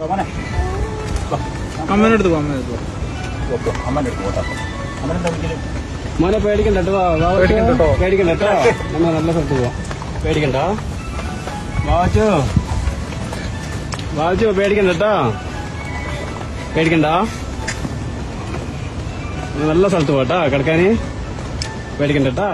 മോനെ. അമ്മേനെ എടുത്തു അമ്മേനെ എടുത്തു ഓക്കെ അമ്മന്റെ അടുത്ത് പോട്ടെ അമ്മനെന്താ വിളിക്കൽ? മോനെ പേടിക്കണ്ട കേട്ടോ. പേടിക്കണ്ട കേട്ടോ. പേടിക്കണ്ട? കേട്ടോ നമ്മൾ നല്ല സ്ഥലത്ത് പോവാം. പേടിക്കണ്ട? വാച്ചോ വാച്ചോ പേടിക്കണ്ട കേട്ടോ പേടിക്കണ്ട. നല്ല സ്ഥലത്ത് പോട്ടാ കിടക്കാന്? പേടിക്കണ്ട കേട്ടാ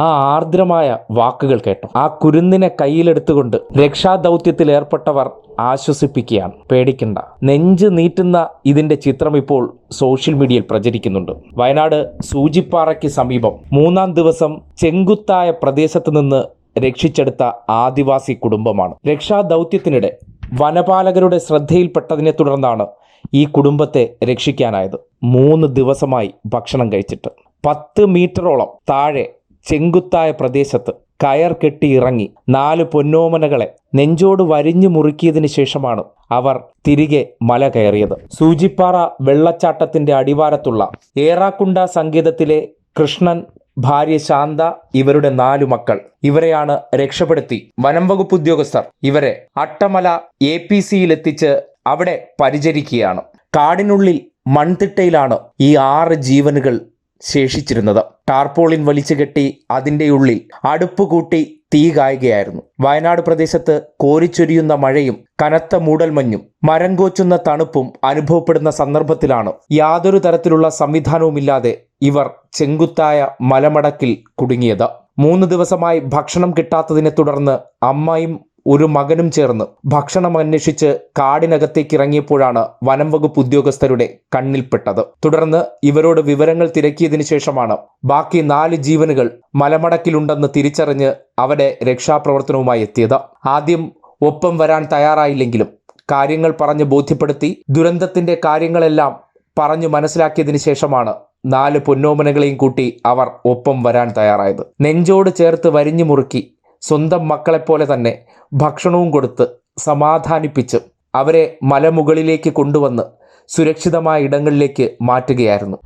ആ ആർദ്രമായ വാക്കുകൾ കേട്ടു. ആ കുരുന്നിനെ കയ്യിലെടുത്തുകൊണ്ട് രക്ഷാദൗത്യത്തിൽ ഏർപ്പെട്ടവർ ആശ്വസിപ്പിക്കുകയാണ്. പേടിക്കണ്ട. നെഞ്ച് നീട്ടുന്ന ഇതിന്റെ ചിത്രം ഇപ്പോൾ സോഷ്യൽ മീഡിയയിൽ പ്രചരിക്കുന്നുണ്ട്. വയനാട് സൂചിപ്പാറയ്ക്ക് സമീപം മൂന്നാം ദിവസം ചെങ്കുത്തായ പ്രദേശത്ത് നിന്ന് രക്ഷിച്ചെടുത്ത ആദിവാസി കുടുംബമാണ്. രക്ഷാദൗത്യത്തിനിടെ വനപാലകരുടെ ശ്രദ്ധയിൽപ്പെട്ടതിനെ തുടർന്നാണ് ഈ കുടുംബത്തെ രക്ഷിക്കാനായത്. മൂന്ന് ദിവസമായി ഭക്ഷണം കഴിച്ചിട്ട്. പത്ത് മീറ്ററോളം താഴെ ചെങ്കുത്തായ പ്രദേശത്ത് കയർ കെട്ടി ഇറങ്ങി നാല് പൊന്നോമനകളെ നെഞ്ചോട് വരിഞ്ഞു മുറുക്കിയതിന് ശേഷമാണ് അവർ തിരികെ മല കയറിയത്. സൂചിപ്പാറ വെള്ളച്ചാട്ടത്തിന്റെ അടിവാരത്തുള്ള ഏറാക്കുണ്ട സംഗീതത്തിലെ കൃഷ്ണൻ ഭാര്യ ശാന്ത ഇവരുടെ നാലു മക്കൾ. ഇവരെയാണ് രക്ഷപ്പെടുത്തി വനം വകുപ്പ് ഉദ്യോഗസ്ഥർ ഇവരെ അട്ടമല എ പി സിയിലെത്തിച്ച് അവിടെ പരിചരിക്കുകയാണ്. കാടിനുള്ളിൽ മൺതിട്ടയിലാണ് ഈ ആറ് ജീവനുകൾ ശേഷിച്ചിരുന്നത്. ടാർപോളിൻ വലിച്ചു കെട്ടി അതിന്റെ ഉള്ളിൽ അടുപ്പ് കൂട്ടി തീ കായുകയായിരുന്നു. വയനാട് പ്രദേശത്ത് കോരിച്ചൊരിയുന്ന മഴയും കനത്ത മൂടൽമഞ്ഞും മരം കോച്ചുന്ന തണുപ്പും അനുഭവപ്പെടുന്ന സന്ദർഭത്തിലാണ് യാതൊരു തരത്തിലുള്ള സംവിധാനവുമില്ലാതെ ഇവർ ചെങ്കുത്തായ മലമടക്കിൽ കുടുങ്ങിയത്. മൂന്ന് ദിവസമായി ഭക്ഷണം കിട്ടാത്തതിനെ തുടർന്ന് അമ്മയും ഒരു മകനും ചേർന്ന് ഭക്ഷണം അന്വേഷിച്ച് കാടിനകത്തേക്ക് ഇറങ്ങിയപ്പോഴാണ് വനം വകുപ്പ് ഉദ്യോഗസ്ഥരുടെ കണ്ണിൽപ്പെട്ടത്. തുടർന്ന് ഇവരോട് വിവരങ്ങൾ തിരക്കിയതിനു ശേഷമാണ് ബാക്കി നാല് ജീവനുകൾ മലമടക്കിലുണ്ടെന്ന് തിരിച്ചറിഞ്ഞ് അവിടെ രക്ഷാപ്രവർത്തനവുമായി എത്തിയത്. ആദ്യം ഒപ്പം വരാൻ തയ്യാറായില്ലെങ്കിലും കാര്യങ്ങൾ പറഞ്ഞ് ബോധ്യപ്പെടുത്തി ദുരന്തത്തിന്റെ കാര്യങ്ങളെല്ലാം പറഞ്ഞു മനസ്സിലാക്കിയതിനു ശേഷമാണ് നാല് പൊന്നോമനകളെയും കൂട്ടി അവർ ഒപ്പം വരാൻ തയ്യാറായത്. നെഞ്ചോട് ചേർത്ത് വരിഞ്ഞു മുറുക്കി സ്വന്തം മക്കളെപ്പോലെ തന്നെ ഭക്ഷണവും കൊടുത്ത് സമാധാനിപ്പിച്ച് അവരെ മലമുകളിലേക്ക് കൊണ്ടുവന്ന് സുരക്ഷിതമായ ഇടങ്ങളിലേക്ക് മാറ്റുകയായിരുന്നു.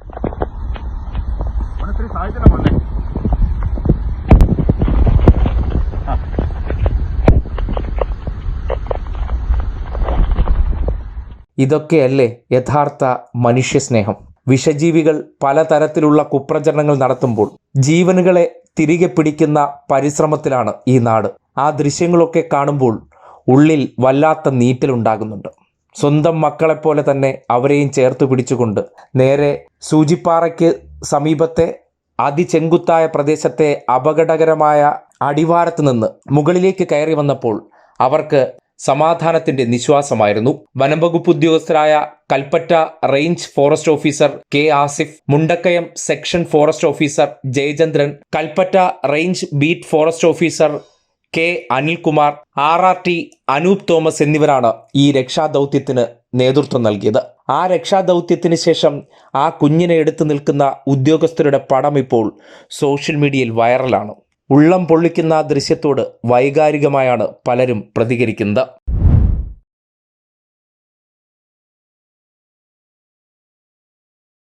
ഇതൊക്കെയല്ലേ യഥാർത്ഥ മനുഷ്യസ്നേഹം? വിഷജീവികൾ പലതരത്തിലുള്ള കുപ്രചരണങ്ങൾ നടത്തുമ്പോൾ ജീവനുകളെ തിരികെ പിടിക്കുന്ന പരിശ്രമത്തിലാണ് ഈ നാട്. ആ ദൃശ്യങ്ങളൊക്കെ കാണുമ്പോൾ ഉള്ളിൽ വല്ലാത്ത നീറ്റലുണ്ടാകുന്നുണ്ട് സ്വന്തം മക്കളെപ്പോലെ തന്നെ അവരെയും ചേർത്ത് പിടിച്ചുകൊണ്ട് നേരെ സൂചിപ്പാറയ്ക്ക് സമീപത്തെ അതിചെങ്കുത്തായ പ്രദേശത്തെ അപകടകരമായ അടിവാരത്ത് നിന്ന് മുകളിലേക്ക് കയറി വന്നപ്പോൾ അവർക്ക് സമാധാനത്തിന്റെ നിശ്വാസമായിരുന്നു. വനംവകുപ്പ് ഉദ്യോഗസ്ഥരായ Kalpetta range forest officer K Asif Mundakayam section forest officer Jayachandran Kalpetta range beat forest officer K Anilkumar R R T Anoop Thomas എന്നിവരാണ് ഈ രക്ഷാദൗത്യത്തിന് നേതൃത്വം നൽകിയത്. ആ രക്ഷാദൗത്യത്തിന് ശേഷം ആ കുഞ്ഞിനെ എടുത്തു നിൽക്കുന്ന ഉദ്യോഗസ്ഥരുടെ പടം ഇപ്പോൾ സോഷ്യൽ മീഡിയയിൽ വൈറലാണ്. ഉള്ളം പൊള്ളിക്കുന്ന ആ ദൃശ്യത്തോട് വൈകാരികമായാണ് പലരും പ്രതികരിക്കുന്നത്.